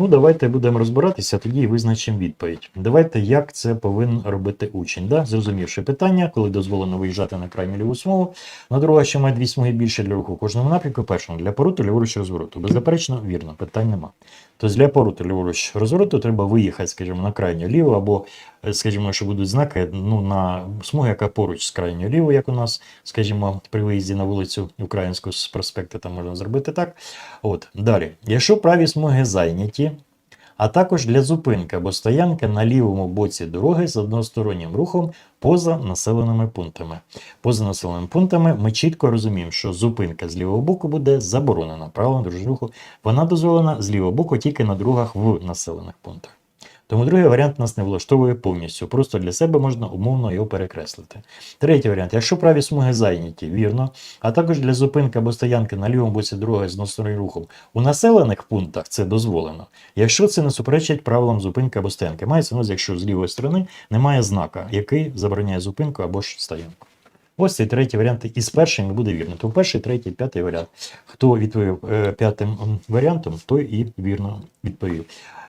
Ну, давайте будемо розбиратися, тоді визначимо відповідь. Давайте, як це повинен робити учень. Да? Зрозумівши питання, коли дозволено виїжджати на крайню ліву смугу, на дорога, що має дві смуги більше для руху в кожному напрямку, першому для поруту, ліворуч розвороту. Беззаперечно, вірно, питань нема. Тобто для поруту ліворуч розвороту треба виїхати, скажімо, на крайню ліву, або, е, скажімо, що будуть знаки, ну, на смугу, яка поруч з крайньою лівою, як у нас, скажімо, при виїзді на вулицю Українську з проспекту, там можна зробити так. От, далі. Якщо праві смуги зайняті, а також для зупинки або стоянки на лівому боці дороги з одностороннім рухом поза населеними пунктами. Поза населеними пунктами ми чітко розуміємо, що зупинка з лівого боку буде заборонена правилом дорожнього руху. Вона дозволена з лівого боку тільки на дорогах в населених пунктах. Тому другий варіант нас не влаштовує повністю. Просто для себе можна умовно його перекреслити. Третій варіант: якщо праві смуги зайняті, вірно, а також для зупинки або стоянки на лівому боці дороги з одностороннім рухом у населених пунктах це дозволено. Якщо це не суперечить правилам зупинки або стоянки, мається на увазі, якщо з лівої сторони немає знака, який забороняє зупинку або ж стоянку. Ось цей третій варіант і з першим і буде вірно. То перший, третій, п'ятий варіант. Хто відповів е, п'ятим варіантом, той і вірно відповів.